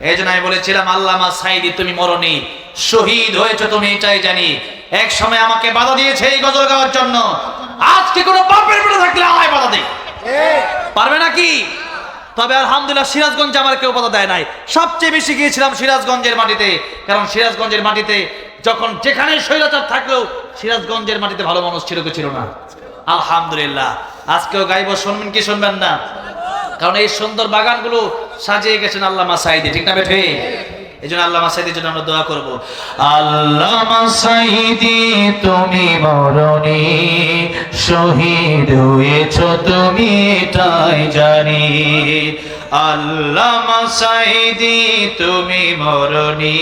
এই জন্য বলেছিলাম, আল্লামা সাইদি, তুমি মরনি। শহীদ হয়েছে তুমি, এটাই জানি। এক সময় আমাকে বাধা দিয়েছে এই গজল গাওয়ার জন্য। আজকে কোনো বাপের পেটে থাকলে আমায় বাধা দেয়? পারবে নাকি? তবে আলহামদুলিল্লাহ সিরাজগঞ্জে আমার কেউ বাধা দেয় নাই। সবচেয়ে বেশি গিয়েছিলাম সিরাজগঞ্জের মাটিতে। কারণ সিরাজগঞ্জের মাটিতে যখন যেখানে স্বৈরাচার থাকলেও সিরাজগঞ্জের মাটিতে ভালো মানুষ ছিল ছিল না। আলহামদুলিল্লাহ। আজকেও গাইব, শুনবেন কি শুনবেন না? কারণ এই সুন্দর বাগানগুলো সাজিয়ে গেছেন আল্লাহ মাসাইদি, ঠিক না বেঠে? এই জন্য আল্লাহ মাসাইদির জন্য আমরা দোয়া করব। আল্লাহ মাসাইদি, তুমি মরণি শহীদ হয়েছ, তুমি তাই জানি। আল্লাহ মাসাইদি, তুমি মরণি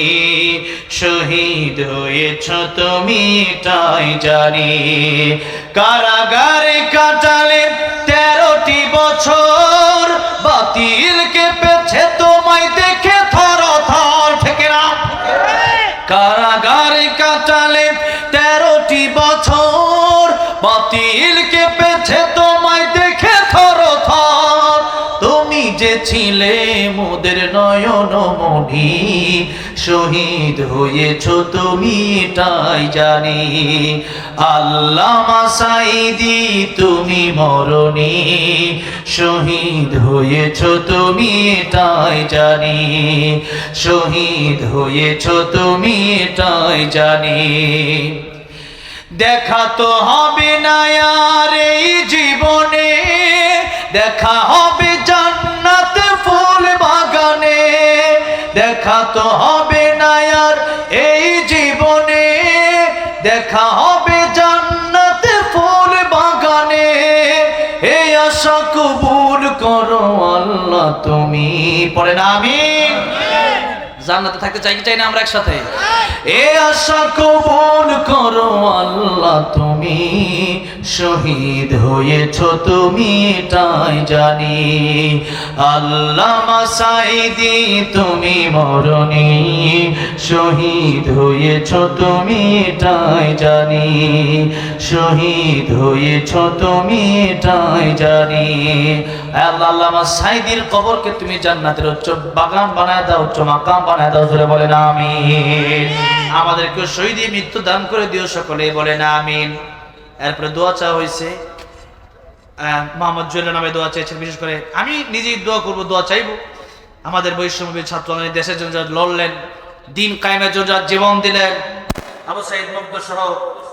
শহীদ হয়েছ, তুমি তাই জানি। কারাগারে কাটালে তেরোটি বছর ছিলে মোদের নয়ন মনি শহীদ হয়েছ তুমি, তাই জানি। আল্লাহ মাসাইদি তুমি মরণি। শহীদ হয়েছ তুমি, তাই জানি। শহীদ হয়েছ তুমি, তাই জানি। দেখা তো হবে না আর এই জীবনে। দেখা হবে জান্নাত দেখা তো হবে না আর এই জীবনে। দেখা হবে জান্নাত ফুল বাগানে। এই আশা কবুল করো আল্লাহ তুমি। পড়েন আমিন জান্নাতে থাকতে চাই কি চাই না আমরা একসাথে? এ আশা কবুল করো আল্লাহ তুমি। শহীদ হয়েছ, তুমি তাই জানি। আল্লাহ মাসাইদি তুমি মরণি। শহীদ হয়েছ, তুমি তাই জানি। শহীদ হয়েছ, তুমি তাই জানি। আল্লাহ সাইদির কবরকে তুমি জান্নাতের উচ্চ বাগান বানায় দাও, উচ্চ মাকাম বানায় দাও, জোরে বলেন, আমিন। আমাদেরকে শহীদি মৃত্যু দান করে দিও সকলে বলে না আমিন। এরপরে দোয়া চাওয়া হয়েছে। মোহাম্মদ জুয়েল নামে দোয়া চেয়েছেন বিশেষ করে। আমি নিজেই দোয়া করব, দোয়া চাইব। আমাদের বৈষম্য ছাত্র দেশের জন্য লড়লেন, দিন কায়েমের জন্য জীবন দিলেন, আবু সাইদ মুগ্ধ সহ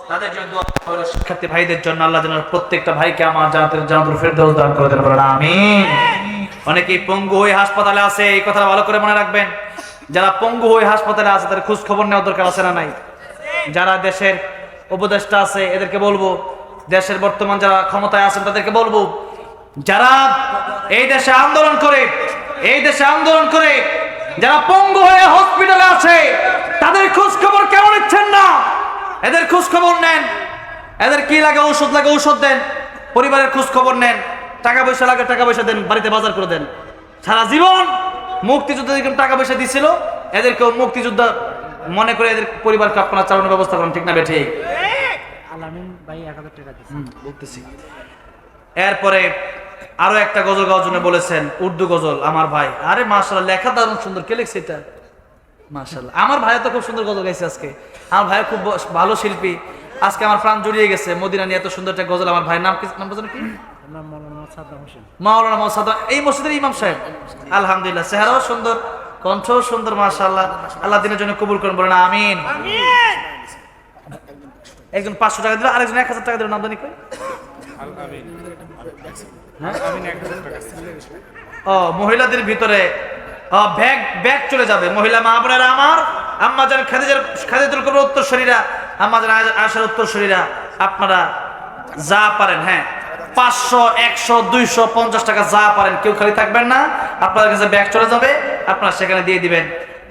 তাদের জন্য দোয়া শিক্ষার্থী ভাইদের জন্য আল্লাহ যেন প্রত্যেকটা ভাইকে আমার জানাতের জানাতুল ফেরদৌস দান করে দেন আমিন। অনেকেই পঙ্গু হয়ে হাসপাতালে আছে, এই কথা ভালো করে মনে রাখবেন। যারা পঙ্গু হয়ে হাসপাতালে আছে, তাদের খোঁজ খবর নেওয়ার দরকার আছে না নাই? যারা দেশের উপদেষ্টা আছে, এদেরকে বলব, দেশের বর্তমান যারা ক্ষমতায় আছেন, তাদেরকে বলব, যারা এই দেশে আন্দোলন করে, এই দেশে আন্দোলন করে, যারা পঙ্গু হয়ে হসপিটালে আছে, তাদের খোঁজ খবর কেমন নিচ্ছেন না? এদের খোঁজ খবর নেন। এদের কি লাগে ঔষধ লাগে ঔষধ দেন। পরিবারের খোঁজ খবর নেন। টাকা পয়সা লাগে টাকা পয়সা দেন, বাড়িতে বাজার করে দেন। সারা জীবন মুক্তিযুদ্ধ যেরকম টাকা পয়সা দিছিল এদেরকেও মুক্তিযোদ্ধা মনে করে এদের পরিবারকে আপনারা চালানোর ব্যবস্থা করেন ঠিক না বেঠে বলতেছি। এরপরে আরও একটা গজল গাওয়ার জন্য বলেছেন উর্দু গজল আমার ভাই। আরে মাশাআল্লাহ লেখা দারুণ সুন্দর। কে লিখছে এটা? মাশাআল্লাহ। আমার ভাই তো খুব সুন্দর গজল গাইছে আজকে। আমার ভাই খুব ভালো শিল্পী। আজকে আমার প্রাণ জড়িয়ে গেছে। মদিনা নিয়ে এত সুন্দর একটা গজল আমার ভাইয়ের নাম কি নাম কি? মাওলানা সাদ্দাম এই মসজিদের ইমাম সাহেব। আলহামদুলিল্লাহ চেহারাও সুন্দর কণ্ঠও সুন্দর মাশাআল্লাহ। আল্লাহ দিনের জন্য কবুল করুন বলেন আমিন। একজন পাঁচশো টাকা দিল আরেকজন এক হাজার টাকা দিল নামদানি কই? ও মহিলাদের ভিতরে ব্যাগ ব্যাগ চলে যাবে। মহিলা মা বোনেরা আমার আম্মা যান খাদিজার খাদিজাতুল কুবরা উত্তর শরীরা আম্মা যান আশার উত্তর শরীরা আপনারা যা পারেন হ্যাঁ। পাঁচশো, একশো, দুইশো, পঞ্চাশ টাকা যা পারেন। কেউ খালি থাকবেন না, আপনাদের কাছে ব্যাগ চলে যাবে, আপনারা সেখানে দিয়ে দিবেন।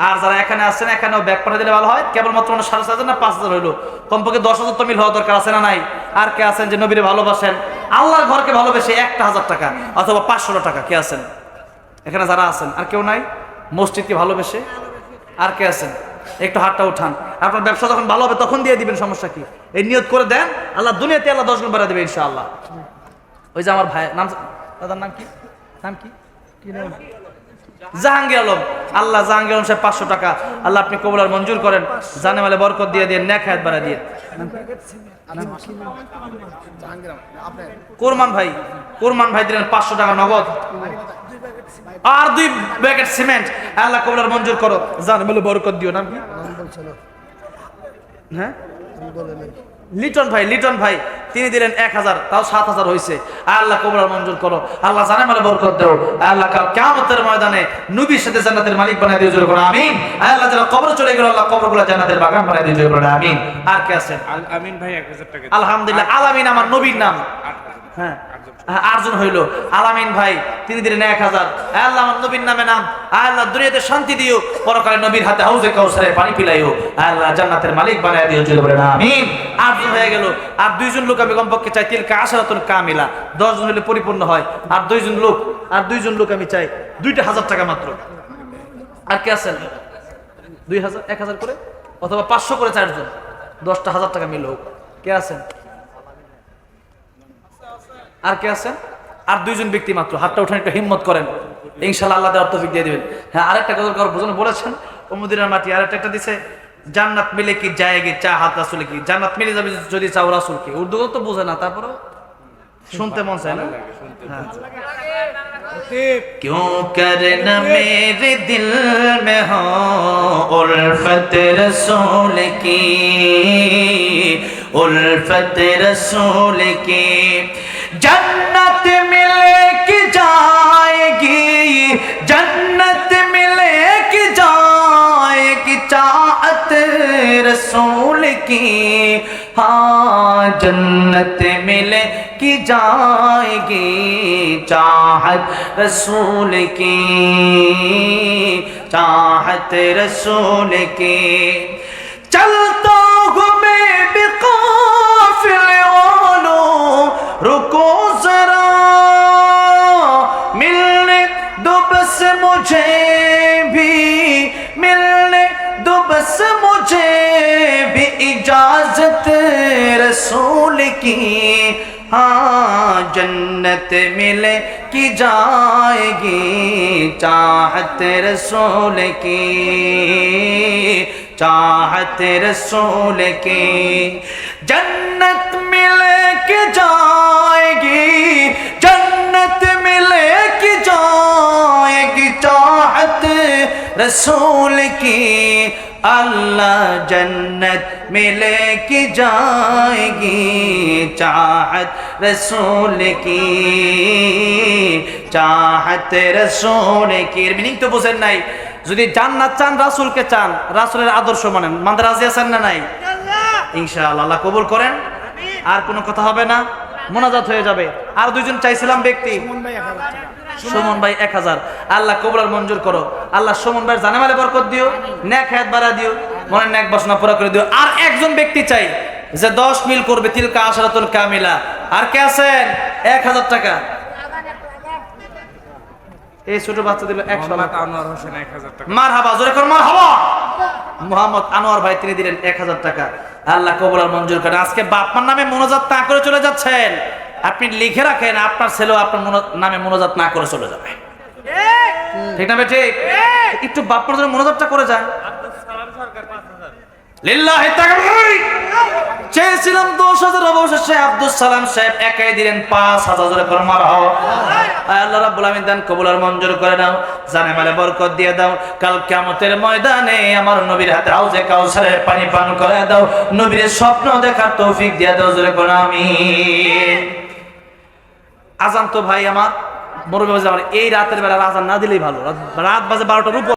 আর যারা এখানে আসছেন এখানেও ব্যাগ পাঠিয়ে দিলে ভালো হয়। কেবলমাত্র মানে সাড়ে চার হাজার না পাঁচ হাজার হইল? কমপক্ষে দশ হাজার তো মিল হওয়া দরকার আছে না নাই? আর কে আছেন যে নবীরে ভালোবাসেন? আল্লাহর ঘরকে ভালোবেসে একটা হাজার টাকা অথবা পাঁচশো টাকা কে আছেন? এখানে যারা আছেন, আর কেউ নাই? মসজিদকে ভালোবেসে? আর কে আছেন? একটু হাতটা উঠান। আপনার ব্যবসা যখন ভালো হবে, তখন দিয়ে দিবেন, সমস্যা কি? এই নিয়ত করে দেন, আল্লাহ দুনিয়াতে আল্লাহ দশ গুণ বাড়া দেবে, ইনশাআল্লাহ। ওই যে আমার ভাই নাম দাদার নাম কি? নাম কি? কি নাম? জাহাঙ্গীর আলম। আল্লাহ জাহাঙ্গীর আলম সাহেব পাঁচশো টাকা। আল্লাহ আপনি কবুলার মঞ্জুর করেন। জানে মালে বরকত দিয়ে দিয়ে ন্যাক হায়াত বাড়া দিয়ে। কোরমান ভাই কোরমান ভাই দিলেন পাঁচশো টাকা নগদ। আর দুই প্যাকেট সিমেন্ট। আল্লাহ কবুলার মঞ্জুর করো। জানে মালে বরকত দিও। নাম কি? হ্যাঁ? লিটন ভাই লিটন ভাই তিনি দিলেন এক হাজার তাও সাত হাজার হয়েছে আল্লাহ কবুলার মঞ্জুর করো। আল্লাহ জানে মানে বরকত দেও। আল্লাহ কেমতের ময়দানে নবীর সাথে জান্নাতের মালিক বানাই দিয়ে জোর করো আমিন। আল্লাহ যারা কবর চলে গেল আল্লাহ কবরগুলো জান্নাতের বাগান বানাই দিয়ে জোর করো আমিন। আর কে আছেন? আল আমিন ভাই এক হাজার টাকা আলহামদুলিল্লাহ আলামিন আমার নবীর নাম। হ্যাঁ। হ্যাঁ, আরজন হইল। আলামিন ভাই তিনি দিলেন এক হাজার। আল্লাহ নবীর নামে নাম। আল্লাহ দুনিয়াতে শান্তি দিও। পরকালে নবীর হাতে হাউজে কাউসারে পানি পিলাইও। আল্লাহ জান্নাতের মালিক বানায় দিও চলে বলেন আমিন। আটজন হয়ে গেল। আর দুইজন লোক আমি কমপক্ষে চাই তিলকা আশারাতুন কামিলা। দশজন হলে পরিপূর্ণ হয়। আর দুইজন লোক আর দুইজন লোক আমি চাই দুইটা হাজার টাকা মাত্র। আর কে আছেন? দুই হাজার এক হাজার করে? অথবা পাঁচশো করে চারজন। দশটা হাজার টাকা মিল হোক কে আছেন? আর কে আছেন আর দুইজন ব্যক্তি মাত্র হাতটা উঠান একটু হিম্মত করেন ইনশাল্লাহ আল্লাহ দেওয়ার তৌফিক দিয়ে দিবেন হ্যাঁ আরেকটা কথা করার বোঝানো বলেছেন অমুদিনের মাটি আরেকটা একটা দিছে জান্নাত মিলে কি যায়গে চা হাত রাসুলে কি জান্নাত মিলে যাবে যদি চাও রাসুল কি উর্দু তো বোঝে না তারপরেও শুনতে মন চায় না হ্যাঁ क्यों करना मेरे दिल में हो उल्फत रसूल की उल्फत रसूल की जन्नत मिले कि जाएगी? जन्नत मिले कि जाएगी? चाहत रसूल की? हाँ जन्नत मिले कि जाएगी चाहत रसूल की? चाहत रसूल की? चलता मुझे भी मिलने दो, बस मुझे भी इजाज़त रसूल की। हाँ जन्नत मिले की जाएगी, चाहत रसूल की। चाहत रसूल की। जन्नत मिले कि जाएगी, जन्नत मिले طاعت رسول کی اللہ جنت ملے کی جائے گی چاہت رسول کی چاہت رسول کی তো বুঝেন নাই যদি জান্নাত চান রাসূলকে চান রাসূলের আদর্শ মানেন মানতে রাজি আছেন না নাই ইনশাআল্লাহ আল্লাহ কবুল করেন আর কোনো কথা হবে না মোনাজাত হয়ে যাবে আর দুইজন চাইছিলাম ব্যক্তি সুমন ভাই এক হাজার। আল্লাহ কবুলার মঞ্জুর করো। আল্লাহ সুমন ভাই জানে মালে বরকত দিও ন্যাক হায়াত বাড়া দিও মনের ন্যাক বাসনা পুরা করে দিও। আর একজন ব্যক্তি চাই যে দশ মিল করবে তিলকা আশরাতুল কামিলা। আর কে আছেন? এক হাজার টাকা। এই ছোট বাচ্চা দিল একশো আনোয়ার হোসেন এক হাজার টাকা। মার হাবা জোরে কর মার হাবা মোহাম্মদ আনোয়ার ভাই তিনি দিলেন এক হাজার টাকা। আল্লাহ কবুলার মঞ্জুর করেন। আজকে বাপমার নামে মনোজাত না করে চলে যাচ্ছেন। আপনি লিখে রাখেন, আপনার ছেলেও আপনার নামে মনোজাত না করে চলে যাবে। ঠিক না ঠিক একটু বাপমার জন্য মনোজাতটা করে যান। চেয়েছিলাম আব্দুল সালাম পাঁচ দান মঞ্জুর দাও, জানে দাও। কাল ময়দানে হাতে পানি পান করে দাও। নবীর স্বপ্ন দেখার তৌফিক দিয়ে দাও জোরে করে আজান তো ভাই আমার মরবে আমার এই রাতের বেলা আজান না দিলেই ভালো। রাত- বাজে বারোটার উপর।